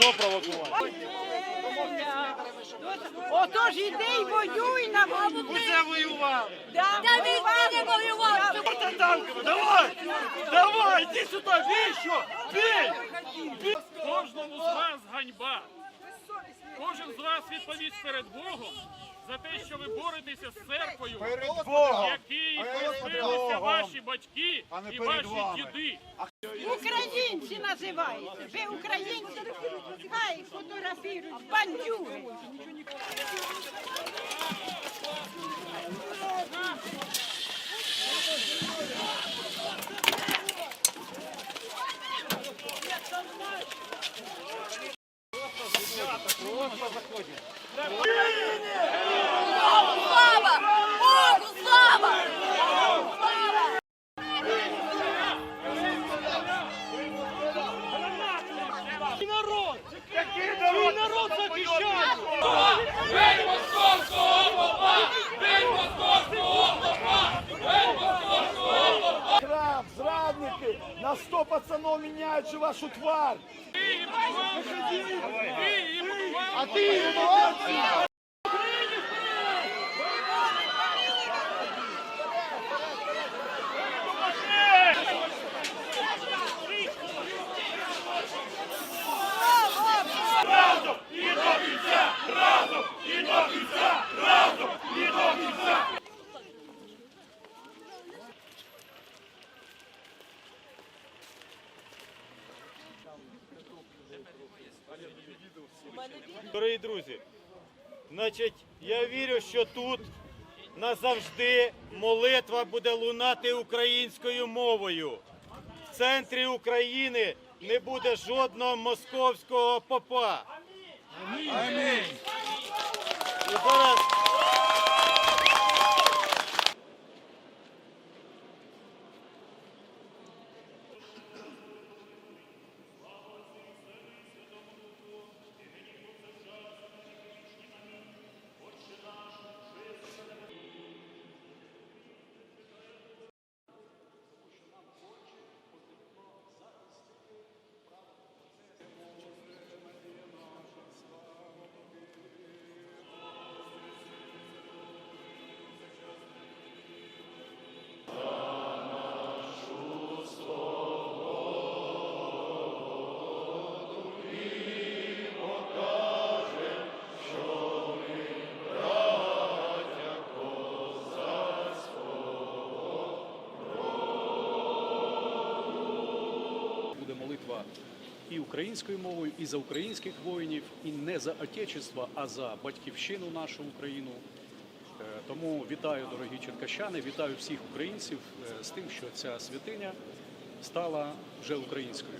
Що провокувати? Отож іди й воюй на війну. Уже воював! Да, Та він не воював. Танками, давай! Давай, іди сюди, бій що! Бій! Бій! Кожному з вас ганьба. Кожен з вас відповість перед Богом за те, що ви боретеся з церквою, Перед Богом! якій Перед просилися Богом. ваші батьки А не і ваші вами. діди. Українці називаєте. Ви українці. Хай фотографірують. Бандюги. На сто пацанов меняют же вашу тварь. А ти його! Дорогі друзі, значить, я вірю, що тут назавжди молитва буде лунати українською мовою. В центрі України не буде жодного московського попа. Амінь. І зараз і українською мовою, і за українських воїнів, і не за отечество, а за батьківщину нашу Україну. Е, Тому вітаю, дорогі черкащани, вітаю всіх українців е, з тим, що ця святиня стала вже українською.